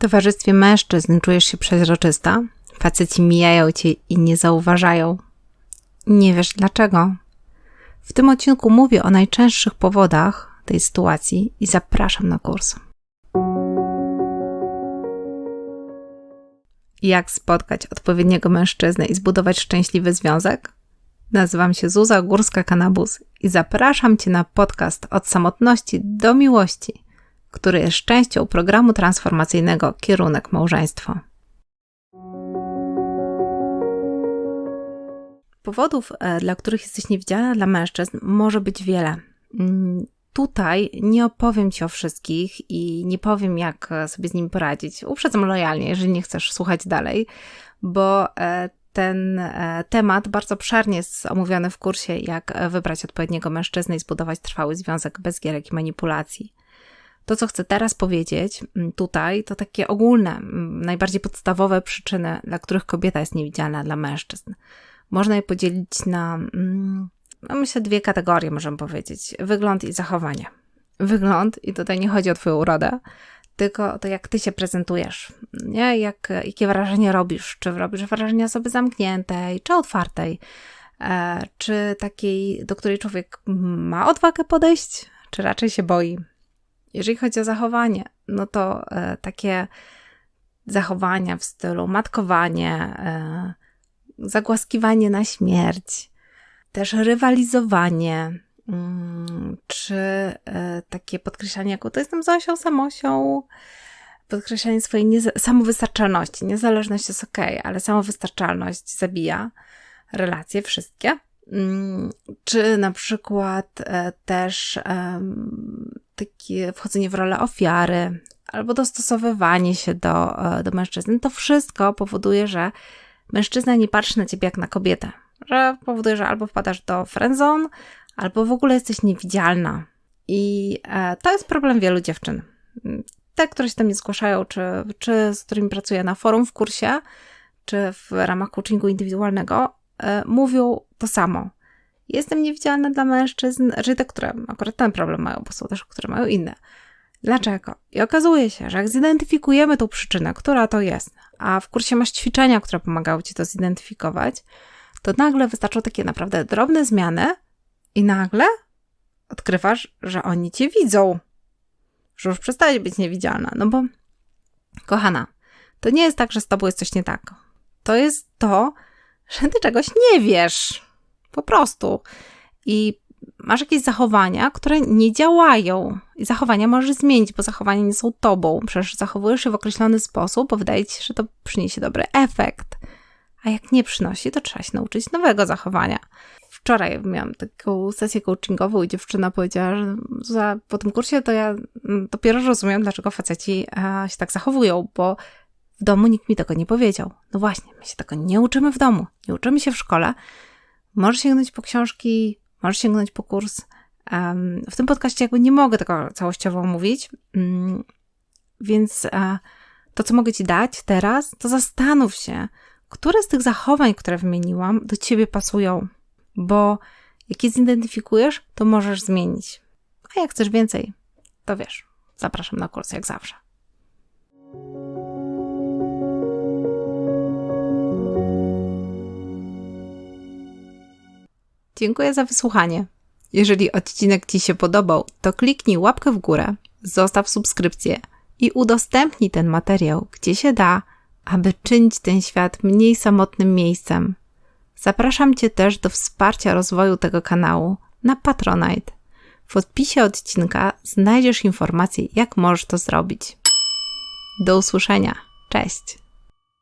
towarzystwie mężczyzn czujesz się przeźroczysta? Faceci mijają cię i nie zauważają. Nie wiesz dlaczego. W tym odcinku mówię o najczęstszych powodach tej sytuacji i zapraszam na kurs. Jak spotkać odpowiedniego mężczyznę i zbudować szczęśliwy związek? Nazywam się Zuza Górska-Kanabus i zapraszam Cię na podcast Od samotności do miłości, który jest częścią programu transformacyjnego Kierunek Małżeństwo. Powodów, e, dla których jesteś niewidzialna dla mężczyzn, może być wiele. Mm, tutaj nie opowiem Ci o wszystkich i nie powiem, jak sobie z nimi poradzić. Uprzedzam lojalnie, jeżeli nie chcesz słuchać dalej, bo e, ten e, temat bardzo obszernie jest omówiony w kursie, jak wybrać odpowiedniego mężczyznę i zbudować trwały związek bez gierek i manipulacji. To, co chcę teraz powiedzieć tutaj, to takie ogólne, najbardziej podstawowe przyczyny, dla których kobieta jest niewidzialna dla mężczyzn. Można je podzielić na, no myślę, dwie kategorie, możemy powiedzieć: wygląd i zachowanie. Wygląd, i tutaj nie chodzi o Twoją urodę, tylko to, jak Ty się prezentujesz, nie? Jak, jakie wrażenie robisz. Czy robisz wrażenie osoby zamkniętej, czy otwartej, e, czy takiej, do której człowiek ma odwagę podejść, czy raczej się boi. Jeżeli chodzi o zachowanie, no to e, takie zachowania w stylu matkowanie, e, zagłaskiwanie na śmierć, też rywalizowanie, mm, czy e, takie podkreślanie, jako to jestem Zosią, samosią, podkreślanie swojej samowystarczalności. Niezależność jest ok, ale samowystarczalność zabija relacje wszystkie. Mm, czy na przykład e, też takie wchodzenie w rolę ofiary albo dostosowywanie się do, e, do mężczyzny, to wszystko powoduje, że mężczyzna nie patrzy na ciebie jak na kobietę. Że powoduje, że albo wpadasz do friendzone, albo w ogóle jesteś niewidzialna. I e, to jest problem wielu dziewczyn. Te, które się tam nie zgłaszają, czy, czy z którymi pracuję na forum, w kursie, czy w ramach coachingu indywidualnego, mówią to samo. Jestem niewidzialna dla mężczyzn, czyli te, które akurat ten problem mają, bo są też, które mają inne. Dlaczego? I okazuje się, że jak zidentyfikujemy tą przyczynę, która to jest, a w kursie masz ćwiczenia, które pomagają ci to zidentyfikować, to nagle wystarczą takie naprawdę drobne zmiany i nagle odkrywasz, że oni cię widzą, że już przestajesz być niewidzialna. No bo, kochana, to nie jest tak, że z tobą jest coś nie tak. To jest to, że ty czegoś nie wiesz. Po prostu. I masz jakieś zachowania, które nie działają. I zachowania możesz zmienić, bo zachowania nie są tobą. Przecież zachowujesz się w określony sposób, bo wydaje ci się, że to przyniesie dobry efekt. A jak nie przynosi, to trzeba się nauczyć nowego zachowania. Wczoraj miałam taką sesję coachingową i dziewczyna powiedziała, że za, po tym kursie to ja mm, dopiero rozumiem, dlaczego faceci a, się tak zachowują, bo w domu nikt mi tego nie powiedział. No właśnie, my się tego nie uczymy w domu, nie uczymy się w szkole. Możesz sięgnąć po książki, możesz sięgnąć po kurs. W tym podcaście jakby nie mogę tego całościowo mówić, um, więc uh, to, co mogę Ci dać teraz, to zastanów się, które z tych zachowań, które wymieniłam, do Ciebie pasują, bo jak je zidentyfikujesz, to możesz zmienić. A jak chcesz więcej, to wiesz, zapraszam na kurs jak zawsze. Dziękuję za wysłuchanie. Jeżeli odcinek Ci się podobał, to kliknij łapkę w górę, zostaw subskrypcję i udostępnij ten materiał, gdzie się da, aby czynić ten świat mniej samotnym miejscem. Zapraszam Cię też do wsparcia rozwoju tego kanału na Patronite. W odpisie odcinka znajdziesz informacje, jak możesz to zrobić. Do usłyszenia. Cześć!